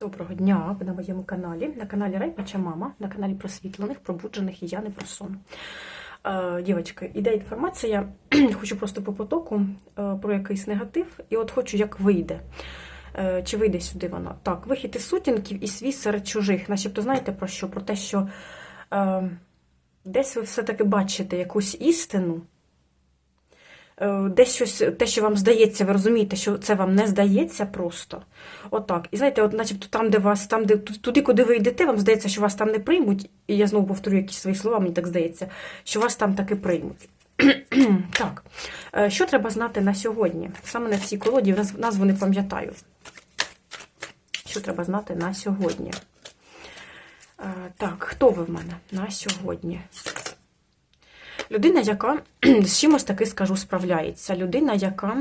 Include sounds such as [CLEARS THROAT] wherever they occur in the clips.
Доброго дня! Ви на моєму каналі, на каналі Райпача Мама, на каналі просвітлених, пробуджених і я не про сон. Е, Дівчатки, іде інформація, [CLEARS THROAT] хочу просто по потоку е, про якийсь негатив, і от хочу, як вийде. Е, Чи вийде сюди вона? Так, вихід із сутінків і свій серед чужих. Начебто, знаєте про що? Про те, що е, десь ви все-таки бачите якусь істину. Е, Десь щось, те, що вам здається, ви розумієте, що це вам не здається просто. Отак. І знаєте, от начебто там, де вас, там, де туди, куди ви йдете, вам здається, що вас там не приймуть. І я знову повторю якісь свої слова, мені так здається, що вас там таки приймуть. [CLEARS THROAT] так, Е, що треба знати на сьогодні? Саме на цій колоді, наз- назву не пам'ятаю. Що треба знати на сьогодні? Е, Так, хто ви в мене на сьогодні? Людина, яка з чимось таки скажу, справляється. Людина, яка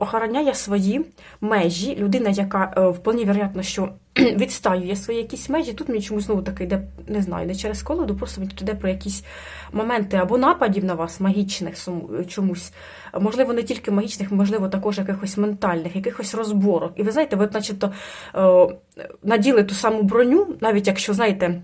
охороняє свої межі, людина, яка о, вполне вероятно, що відстаює свої якісь межі. Тут мені чомусь знову таки йде, не знаю, не через колоду, просто мені тут йде про якісь моменти або нападів на вас, магічних чомусь. Можливо, не тільки магічних, можливо, також якихось ментальних, якихось розборок. І ви знаєте, ви, начебто, наділи ту саму броню, навіть якщо, знаєте,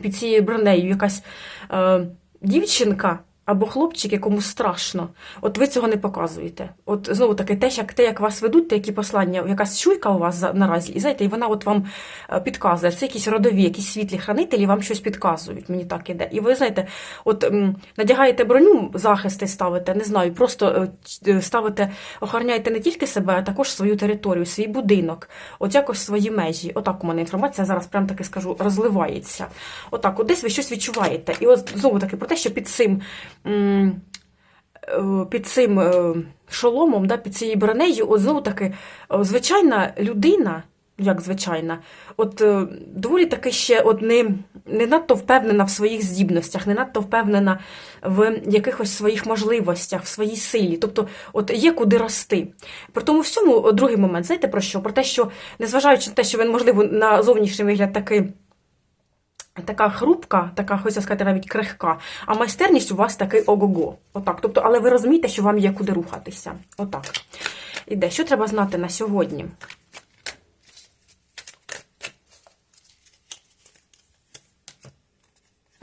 під цією бронею якась е, дівчинка або хлопчик, якому страшно, от ви цього не показуєте. От знову таки, те, як те, як вас ведуть, те, які послання, якась чуйка у вас наразі, і знаєте, і вона от вам е, підказує. Це якісь родові, якісь світлі хранителі вам щось підказують. Мені так іде. І ви знаєте, от надягаєте броню, захисти ставите, не знаю, просто е, е, ставите, охороняєте не тільки себе, а також свою територію, свій будинок, от якось свої межі. Отак у мене інформація зараз прям таки скажу, розливається. Отак, от десь ви щось відчуваєте. І от знову таки про те, що під цим. Е, Під цим е, шоломом, да, під цією бронею, от знову таки, е, звичайна людина, як звичайна, от доволі таки ще от не, не надто впевнена в своїх здібностях, не надто впевнена в якихось своїх можливостях, в своїй силі. Тобто, от є куди рости. При тому всьому, другий момент, знаєте про що? Про те, що незважаючи на те, що він, можливо, на зовнішній вигляд такий. Така хрупка, така, хочеться сказати, навіть крихка, а майстерність у вас такий ого-го. Отак. Тобто, але ви розумієте, що вам є куди рухатися. Отак. Іде. Що треба знати на сьогодні?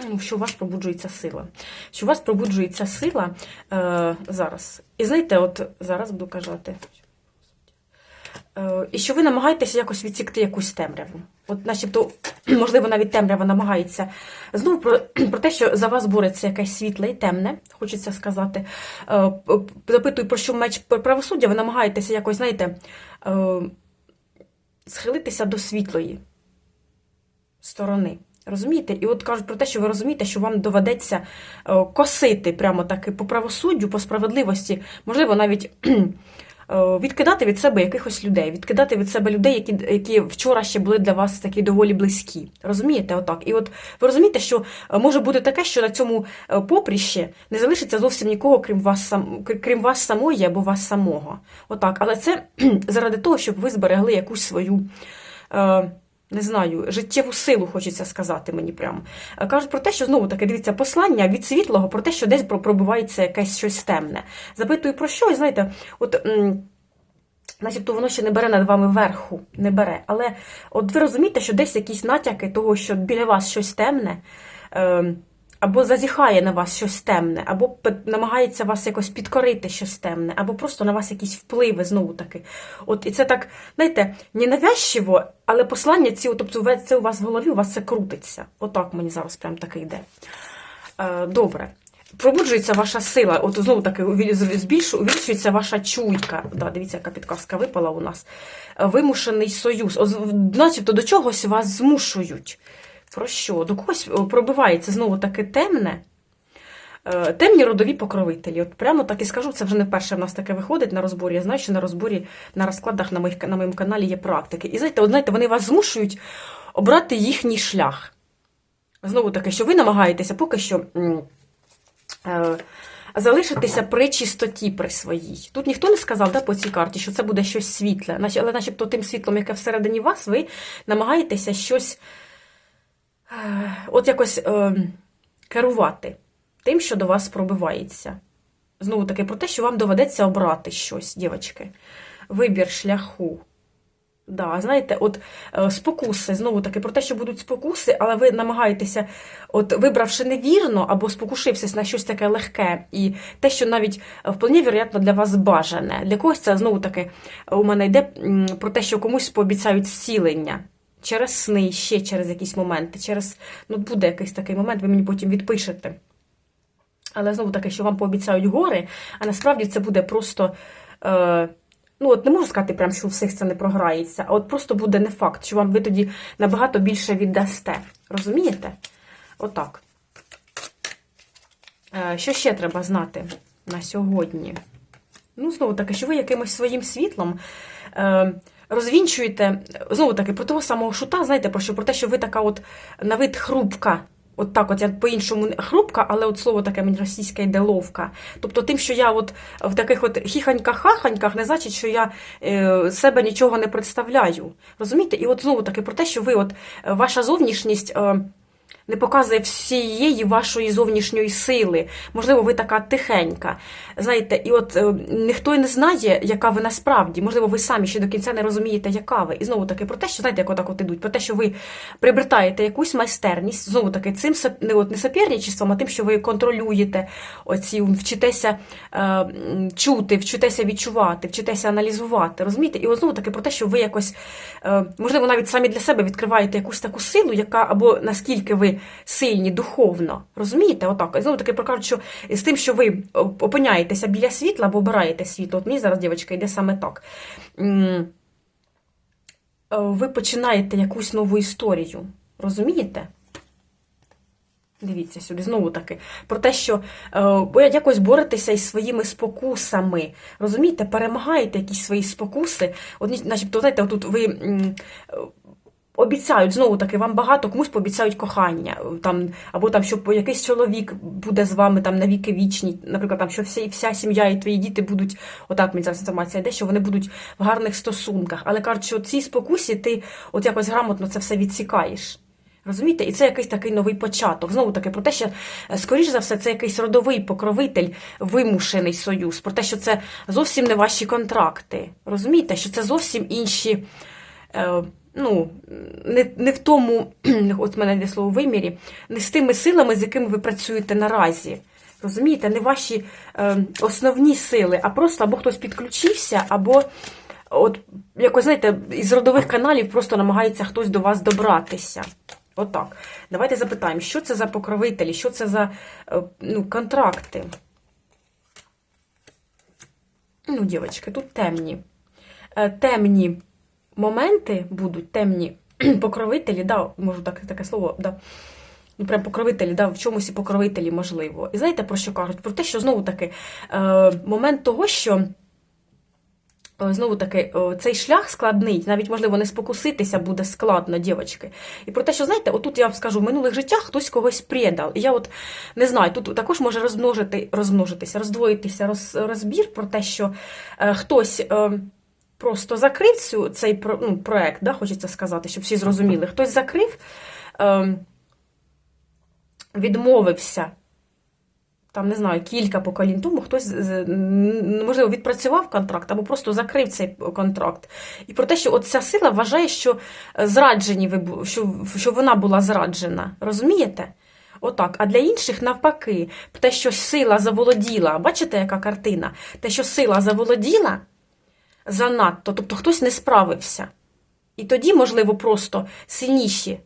Ну, що у вас пробуджується сила. Що у вас пробуджується сила е, зараз. І знаєте, от зараз буду казати. Е, І що ви намагаєтеся якось відсікти якусь темряву. От, начебто, [CLEARS THROAT] можливо, навіть темрява намагається. Знову про, [CLEARS THROAT] про те, що за вас бореться якесь світле і темне, хочеться сказати. Е, Запитую, про що меч правосуддя, ви намагаєтеся якось, знаєте, е, схилитися до світлої сторони. Розумієте? І от кажуть про те, що ви розумієте, що вам доведеться е, косити прямо таки по правосуддю, по справедливості, можливо, навіть [CLEARS THROAT] відкидати від себе якихось людей, відкидати від себе людей, які, які вчора ще були для вас такі доволі близькі. Розумієте, отак. І от ви розумієте, що е, може бути таке, що на цьому попріщі не залишиться зовсім нікого, крім вас сам, крім вас самої або вас самого. Отак. Але це [CLEARS THROAT] заради того, щоб ви зберегли якусь свою. Е, не знаю, життєву силу хочеться сказати мені прямо. Е, Кажуть про те, що знову таки дивіться послання від світлого, про те, що десь про- пробивається якесь щось темне. Запитую про що, і знаєте, от. Начебто воно ще не бере над вами верху, не бере. Але от ви розумієте, що десь якісь натяки того, що біля вас щось темне, е, або зазіхає на вас щось темне, або намагається вас якось підкорити щось темне, або просто на вас якісь впливи знову таки. От і це так, знаєте, не навязчиво, але послання ці, тобто це у вас в голові, у вас це крутиться. Отак мені зараз прям таке йде. Е, добре. Пробуджується ваша сила, от знову таки збільшу- увеличується ваша чуйка. Да, дивіться, яка підказка випала у нас. Е, Вимушений союз. От, начебто до чогось вас змушують. Про що? До когось пробивається знову таки темне. Е, Темні родові покровителі. От прямо так і скажу, це вже не вперше в нас таке виходить на розборі. Я знаю, що на розборі на розкладах на, моїх, на моєму каналі є практики. І знаєте, от, знаєте, вони вас змушують обрати їхній шлях. Знову таки, що ви намагаєтеся поки що е, залишитися при чистоті при своїй. Тут ніхто не сказав да, по цій карті, що це буде щось світле, але начебто тим світлом, яке всередині вас, ви намагаєтеся щось е, от якось е, керувати тим, що до вас пробивається. Знову таки про те, що вам доведеться обрати щось, дівчатки. Вибір шляху. Да, знаєте, от е, спокуси, знову таки, про те, що будуть спокуси, але ви намагаєтеся, от вибравши невірно або спокушившись на щось таке легке, і те, що навіть е, вполне вероятно для вас бажане. Для когось це знову таки у мене йде про те, що комусь пообіцяють зцілення. Через сни, ще через якісь моменти, через ну буде якийсь такий момент, ви мені потім відпишете. Але знову таки, що вам пообіцяють гори, а насправді це буде просто. Е, Ну, от не можу сказати, прям, що у всіх це не програється, а от просто буде не факт, що вам ви тоді набагато більше віддасте. Розумієте? Отак. Е, Що ще треба знати на сьогодні? Ну, знову таки, що ви якимось своїм світлом е, розвінчуєте, знову таки, про того самого шута, знаєте, про що? Про те, що ви така от на вид хрупка. От так, от я по-іншому хрупка, але от слово таке мені російське йде ловка. Тобто, тим, що я от в таких от хіханьках-хаханьках, не значить, що я е, себе нічого не представляю. Розумієте? І от знову таки про те, що ви, от ваша зовнішність. Е, не показує всієї вашої зовнішньої сили. Можливо, ви така тихенька. Знаєте, і от е, ніхто не знає, яка ви насправді. Можливо, ви самі ще до кінця не розумієте, яка ви. І знову таки про те, що знаєте, як отак от ідуть, про те, що ви приобретаєте якусь майстерність, знову таки, цим не от не соперничеством, а тим, що ви контролюєте оці, вчитеся е, чути, вчитеся відчувати, вчитеся аналізувати. Розумієте? І от знову таки про те, що ви якось, е, можливо, навіть самі для себе відкриваєте якусь таку силу, яка або наскільки ви сильні духовно. Розумієте? Отак. Знову таки прокажуть, що з тим, що ви опиняєтеся біля світла або обираєте світло. От мені зараз, дівчатка, йде саме так. Е, Ви починаєте якусь нову історію. Розумієте? Дивіться сюди, знову таки, про те, що е, якось боретеся із своїми спокусами. Розумієте, перемагаєте якісь свої спокуси. От, начебто, знаєте, отут ви. е, Обіцяють знову таки, вам багато комусь пообіцяють кохання, там або там, що якийсь чоловік буде з вами там на віки вічні, наприклад, там що вся, вся сім'я і твої діти будуть, отак мені зараз інформація йде, що вони будуть в гарних стосунках. Але кажуть, що цій спокусі ти от якось грамотно це все відсікаєш. Розумієте? І це якийсь такий новий початок. Знову таки, про те, що, е, скоріш за все, це якийсь родовий покровитель, вимушений союз, про те, що це зовсім не ваші контракти. Розумієте, що це зовсім інші. Е, Ну, не, не в тому, [CLEARS THROAT] от в мене йде слово вимірі, не з тими силами, з якими ви працюєте наразі. Розумієте, не ваші е, основні сили, а просто або хтось підключився, або от якось, знаєте, із родових каналів просто намагається хтось до вас добратися. Отак. Давайте запитаємо, що це за покровителі, що це за е, ну, контракти. Ну, дівчатки, тут темні. Е, Темні моменти будуть, темні [CLEARS THROAT] покровителі, да, можу так, таке слово, да. Ну, прям покровителі, да, в чомусь і покровителі можливо. І знаєте, про що кажуть? Про те, що знову таки е, момент того, що е, знову таки е, цей шлях складний, навіть можливо не спокуситися буде складно, дівчатки. І про те, що знаєте, отут я вам скажу, в минулих життях хтось когось предав. І я от не знаю, тут також може розмножити, розмножитися, роздвоїтися роз, розбір про те, що е, хтось. Е, Просто закрив цю, цей ну, проект, да, хочеться сказати, щоб всі зрозуміли. Хтось закрив, е, відмовився, там, не знаю, кілька поколінь тому, хтось, можливо, відпрацював контракт або просто закрив цей контракт. І про те, що от ця сила вважає, що зраджені ви, що, що вона була зраджена. Розумієте? Отак. А для інших навпаки, те, що сила заволоділа, бачите, яка картина? Те, що сила заволоділа занадто, тобто хтось не справився. І тоді, можливо, просто сильніші,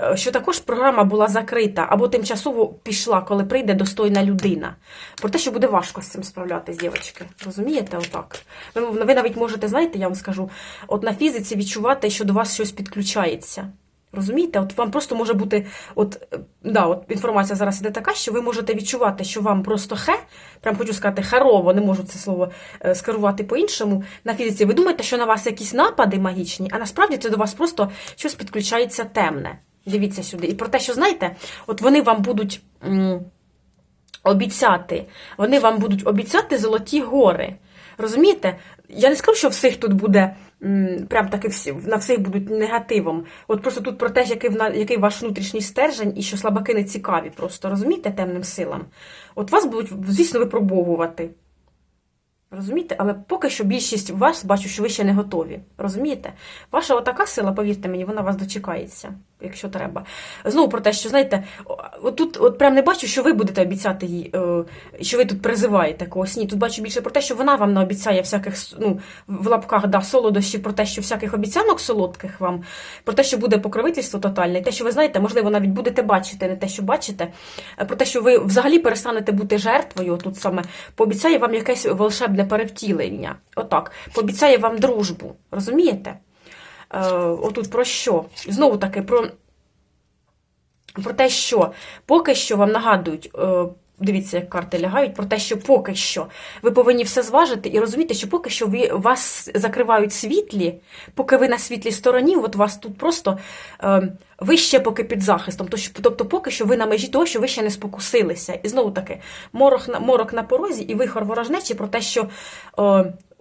е, що також програма була закрита або тимчасово пішла, коли прийде достойна людина. Про те, що буде важко з цим справлятися, дівчатки. Розумієте, отак? Ви, ви навіть можете, знаєте, я вам скажу, от на фізиці відчувати, що до вас щось підключається. Розумієте, от вам просто може бути, от, да, от інформація зараз іде така, що ви можете відчувати, що вам просто хе, прям хочу сказати, харово, не можу це слово е, скерувати по-іншому. На фізиці ви думаєте, що на вас якісь напади магічні, а насправді це до вас просто щось підключається темне. Дивіться сюди. І про те, що знаєте, от вони вам будуть. м, Обіцяти, вони вам будуть обіцяти золоті гори. Розумієте? Я не скажу, що всіх тут буде прям таки всі, на всіх будуть негативом. От просто тут про те, який, який ваш внутрішній стержень і що слабаки не цікаві, просто розумієте, темним силам. От вас будуть, звісно, випробовувати. Розумієте? Але поки що більшість вас бачу, що ви ще не готові. Розумієте? Ваша отака сила, повірте мені, вона вас дочекається, якщо треба. Знову про те, що знаєте, отут от прям не бачу, що ви будете обіцяти їй, е, що ви тут призиваєте когось. Ні, тут бачу більше про те, що вона вам не обіцяє всяких ну, в лапках да, солодощів, про те, що всяких обіцянок солодких вам, про те, що буде покровительство тотальне, і те, що ви знаєте, можливо, навіть будете бачити, не те, що бачите, про те, що ви взагалі перестанете бути жертвою, тут саме пообіцяє вам якесь волшебне перевтілення. Отак, пообіцяє вам дружбу. Розумієте? Е, отут про що? Знову таки, про, про те, що поки що вам нагадують. Е, Дивіться, як карти лягають про те, що поки що ви повинні все зважити і розуміти, що поки що ви вас закривають світлі, поки ви на світлій стороні, от вас тут просто е, ви ще поки під захистом. Тобто, поки що ви на межі того, що ви ще не спокусилися. І знову таки, морок на морок на порозі, і вихор ворожнечі про те, що.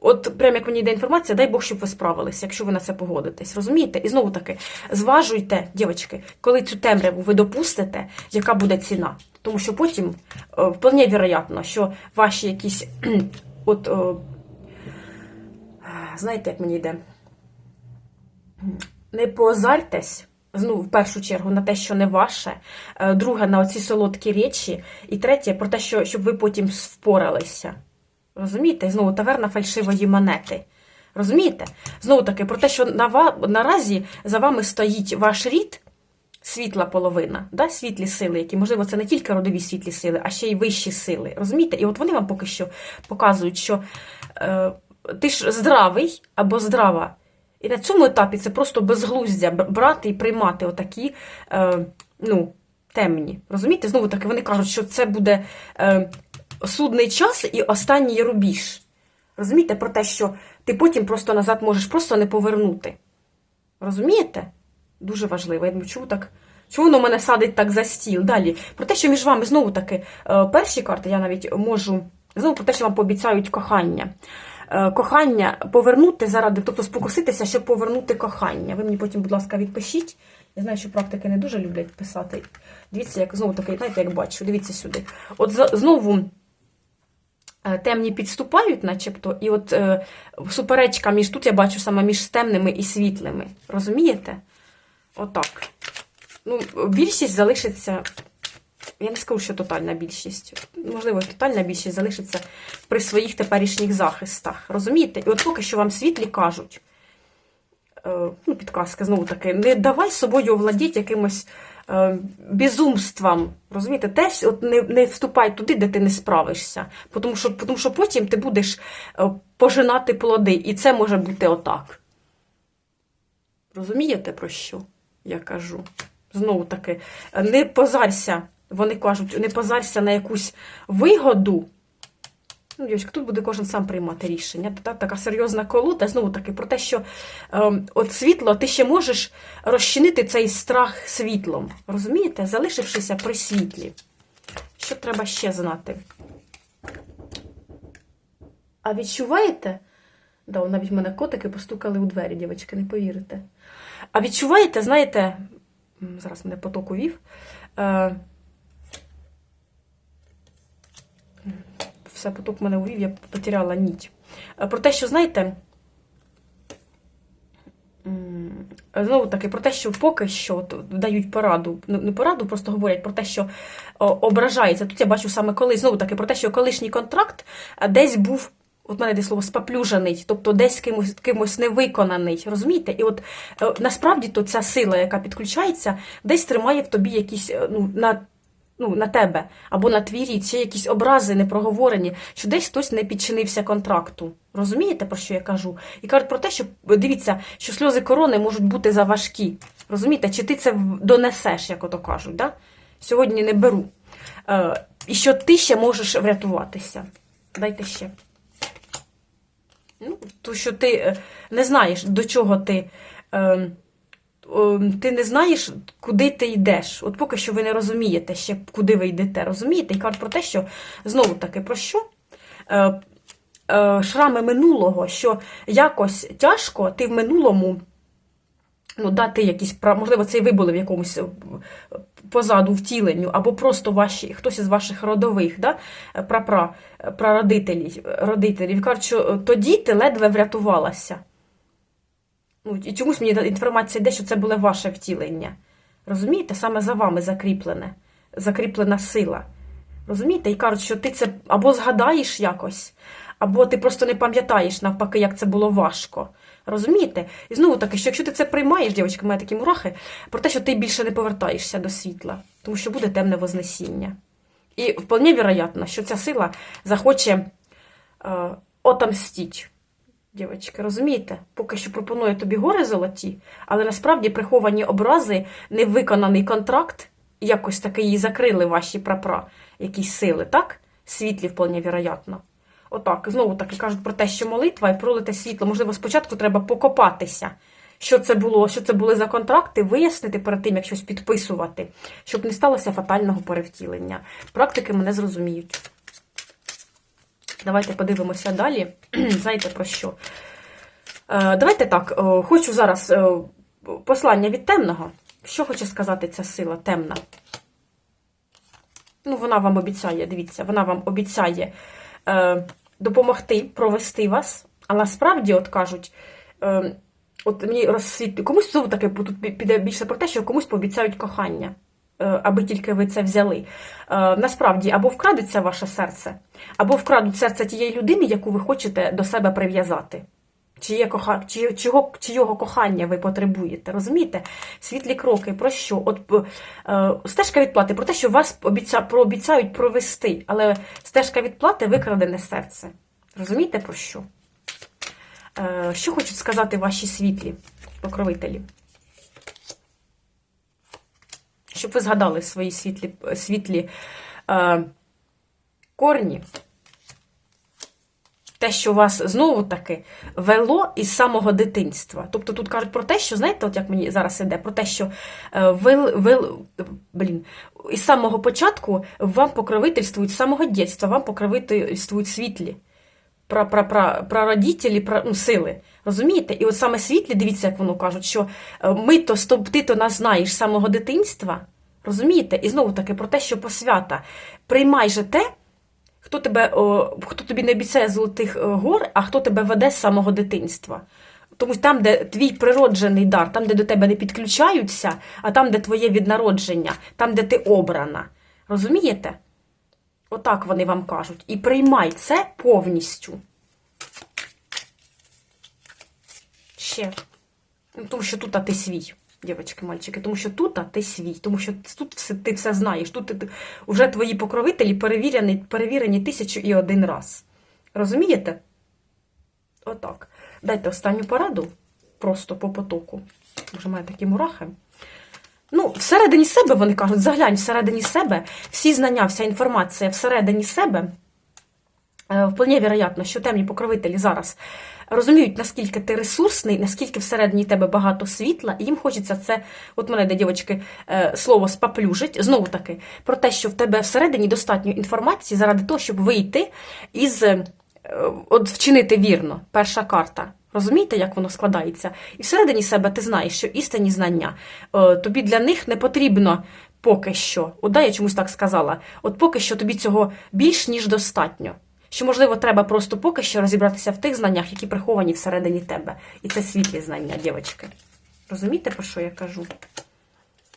Е, От, прям як мені йде інформація, дай Бог, щоб ви справилися, якщо ви на це погодитесь. Розумієте? І знову таки, зважуйте, дівчатки, коли цю темряву ви допустите, яка буде ціна. Тому що потім е, вполне вероятно, що ваші якісь [CLEARS THROAT] от о, знаєте, як мені йде, не позартесь. Ну, в першу чергу на те, що не ваше, е, друге на оці солодкі речі, і третє про те, що щоб ви потім впоралися. Розумієте? Знову таверна фальшивої монети. Розумієте? Знову таки, про те, що на, наразі за вами стоїть ваш рід, світла половина, да? світлі сили, які, можливо, це не тільки родові світлі сили, а ще й вищі сили. Розумієте? І от вони вам поки що показують, що е, ти ж здравий або здрава. І на цьому етапі це просто безглуздя брати і приймати отакі е, ну, темні. Розумієте? Знову таки, вони кажуть, що це буде. Е, судний час і останній рубіж. Розумієте, про те, що ти потім просто назад можеш просто не повернути. Розумієте? Дуже важливо. Я думаю, чому так? Чому воно мене садить так за стіл? Далі. Про те, що між вами знову таки е, перші карти я навіть можу. Знову про те, що вам пообіцяють кохання. Е, кохання повернути заради, тобто спокуситися, щоб повернути кохання. Ви мені потім, будь ласка, відпишіть. Я знаю, що практики не дуже люблять писати. Дивіться, як знову таки, знаєте, як бачу, дивіться сюди. От знову. Е, темні підступають, начебто, і от е, суперечка між тут я бачу саме між темними і світлими. Розумієте? Отак. Ну, Більшість залишиться. Я не скажу, що тотальна більшість. Можливо, тотальна більшість залишиться при своїх теперішніх захистах. Розумієте? І от поки що вам світлі кажуть, е, ну, підказка, знову таки, не давай собою овладіть якимось Е, безумством. Розумієте, теж от не не вступай туди, де ти не справишся. Тому що тому що потім ти будеш е, пожинати плоди. І це може бути отак. Розумієте, про що я кажу? Знову таки, не позарся, вони кажуть, не позарся на якусь вигоду. Ну, дівчатка, тут буде кожен сам приймати рішення. Та, така серйозна колода, знову таки, про те, що е, от світло, ти ще можеш розчинити цей страх світлом. Розумієте? Залишившися при світлі. Що треба ще знати? А відчуваєте? Да, навіть в мене котики постукали у двері, дівчатки, не повірите. А відчуваєте, знаєте, зараз мене поток увів. Е, все, поток мене увів, я потеряла ніть. Е, про те, що, знаєте, знову таки, про те, що поки що дають пораду, не пораду, просто говорять про те, що ображається. Тут я бачу саме коли, знову таки, про те, що колишній контракт е, десь був. От мене десь слово спаплюжений, тобто десь кимось кимось невиконаний. Розумієте? І от е, насправді то ця сила, яка підключається, десь тримає в тобі якісь ну, на ну, на тебе або на твій рід, ще якісь образи не проговорені, що десь хтось не підчинився контракту. Розумієте, про що я кажу? І кажуть про те, що дивіться, що сльози корони можуть бути заважкі. Розумієте, чи ти це донесеш, як ото кажуть. да? Сьогодні не беру. Е, І що ти ще можеш врятуватися. Дайте ще. Ну, То, що ти е, не знаєш, до чого ти. Е, ти не знаєш, куди ти йдеш. От поки що ви не розумієте ще, куди ви йдете. Розумієте? І кажуть про те, що знову таки про що? Е, е, шрами минулого, що якось тяжко ти в минулому ну, дати якісь можливо, це і ви були в якомусь е, позаду втіленню, або просто ваші, хтось із ваших родових, да, прапра, прародителів, родителів, кажуть, що тоді ти ледве врятувалася. Ну, і чомусь мені інформація йде, що це було ваше втілення. Розумієте, саме за вами закріплене, закріплена сила. Розумієте? І кажуть, що ти це або згадаєш якось, або ти просто не пам'ятаєш навпаки, як це було важко. Розумієте? І знову таки, що якщо ти це приймаєш, дівчатка, має такі мурахи, про те, що ти більше не повертаєшся до світла, тому що буде темне вознесіння. І вполне вероятно, що ця сила захоче е, отомстити. Дівчатки, розумієте? Поки що пропонує тобі гори золоті, але насправді приховані образи, невиконаний контракт, якось таки її закрили ваші прапра, якісь сили, так? Світлі, вполне вероятно. Отак, знову таки кажуть про те, що молитва і пролите світло. Можливо, спочатку треба покопатися, що це було, що це були за контракти, вияснити перед тим, як щось підписувати, щоб не сталося фатального перевтілення. Практики мене зрозуміють. Давайте подивимося далі. [CLEARS THROAT] Знаєте про що? Е, Давайте так, е, хочу зараз е, послання від темного. Що хоче сказати ця сила темна? Ну, вона вам обіцяє, дивіться, вона вам обіцяє е, допомогти провести вас, а насправді, от кажуть, е, от мені розсвітлює, комусь знову таки тут піде більше про те, що комусь пообіцяють кохання, аби тільки ви це взяли. Е, насправді, або вкрадеться ваше серце, або вкрадуть серце тієї людини, яку ви хочете до себе прив'язати. Чиє коха... Чи... Чого... Кохання ви потребуєте, розумієте? Світлі кроки, про що? От е, стежка відплати про те, що вас обіця... прообіцяють провести, але стежка відплати викрадене серце. Розумієте про що? Е, що хочуть сказати ваші світлі покровителі? Щоб ви згадали свої світлі, світлі е, корні те, що вас знову таки вело із самого дитинства. Тобто тут кажуть про те, що, знаєте, от як мені зараз іде, про те, що вел, вел, блін, із самого початку вам покровительствують, з самого дитинства вам покровительствують світлі. Родителі, про ну, сили. Розумієте? І от саме світлі, дивіться, як воно кажуть, що е, ми то ти то нас знаєш з самого дитинства. Розумієте? І знову таки про те, що посвята. Приймай же те, хто тебе, о, хто тобі не обіцяє золотих гор, а хто тебе веде з самого дитинства. Тому там, де твій природжений дар, там, де до тебе не підключаються, а там, де твоє віднародження, там, де ти обрана. Розумієте? Отак вони вам кажуть. І приймай це повністю. Ще. Ну, тому що тут а ти свій, дівчатки, мальчики, тому що тут а ти свій, тому що тут все, ти все знаєш. Тут вже твої покровителі перевірені, перевірені тисячу і один раз. Розумієте? Отак. Дайте останню пораду просто по потоку. Вже має такі мурахи. Ну, всередині себе, вони кажуть, заглянь всередині себе, всі знання, вся інформація всередині себе. Е, вполне вероятно, що темні покровителі зараз розуміють, наскільки ти ресурсний, наскільки всередині тебе багато світла, і їм хочеться це, от мене, де дівчатки, е, слово спаплюжить, знову таки, про те, що в тебе всередині достатньо інформації заради того, щоб вийти із е, от вчинити вірно, перша карта. Розумієте, як воно складається? І всередині себе ти знаєш, що істинні знання тобі для них не потрібно поки що. От да, я чомусь так сказала. От поки що тобі цього більш ніж достатньо. Що, можливо, треба просто поки що розібратися в тих знаннях, які приховані всередині тебе. І це світлі знання, дівчатки. Розумієте, про що я кажу?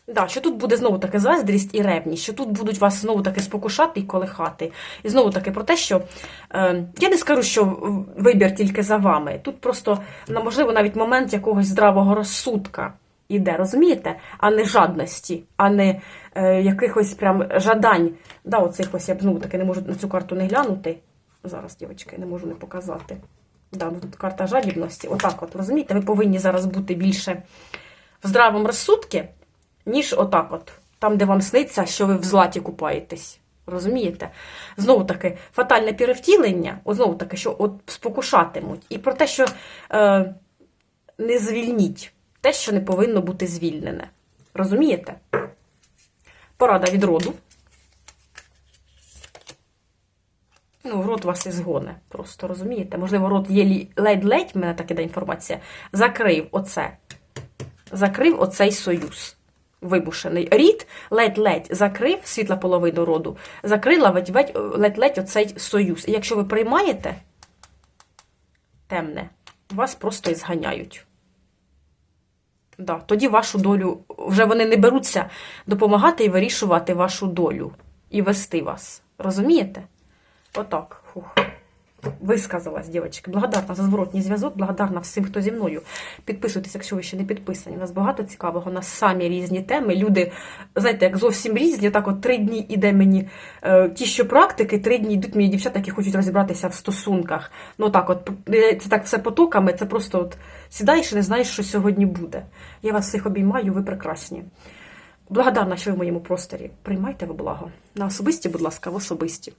Да, що тут буде знову таки заздрість і ревність, що тут будуть вас знову таки спокушати і колихати. І знову таки про те, що е, я не скажу, що вибір тільки за вами. Тут просто, можливо, навіть момент якогось здравого розсудка іде, розумієте? А не жадності, а не е, якихось прям жадань. Да, оцих ось я б знову таки не можу на цю карту не глянути. Зараз, дівчатки, не можу не показати. Да, ну Тут карта жадібності. Отак от, розумієте, ви повинні зараз бути більше в здравому розсудку, ніж отак от. Там, де вам сниться, що ви в златі купаєтесь. Розумієте? Знову таки, фатальне перевтілення, знову таки, що от спокушатимуть. І про те, що е, не звільніть те, що не повинно бути звільнене. Розумієте? Порада від роду. Ну, рот вас і згоне. Просто розумієте? Можливо, рот є ледь-ледь, мене так іде інформація, закрив оце. закрив оцей союз. Вибушений. Рід ледь-ледь закрив світла половину роду, закрила ледь-ледь ледь-ледь оцей союз. І якщо ви приймаєте темне, вас просто і зганяють. Да, тоді вашу долю, вже вони не беруться допомагати і вирішувати вашу долю і вести вас. Розумієте? Отак. Фух. Висказалась, дівчатки. Благодарна за зворотній зв'язок, благодарна всім, хто зі мною. Підписуйтесь, якщо ви ще не підписані. У нас багато цікавого, у нас самі різні теми. Люди, знаєте, як зовсім різні. Так от три дні іде мені е, ті, що практики, три дні йдуть мені дівчата, які хочуть розібратися в стосунках. Ну так, от е, це так все потоками, це просто от сідаєш і не знаєш, що сьогодні буде. Я вас всіх обіймаю, ви прекрасні. Благодарна, що ви в моєму просторі. Приймайте ви благо. На особисті, будь ласка, в особисті.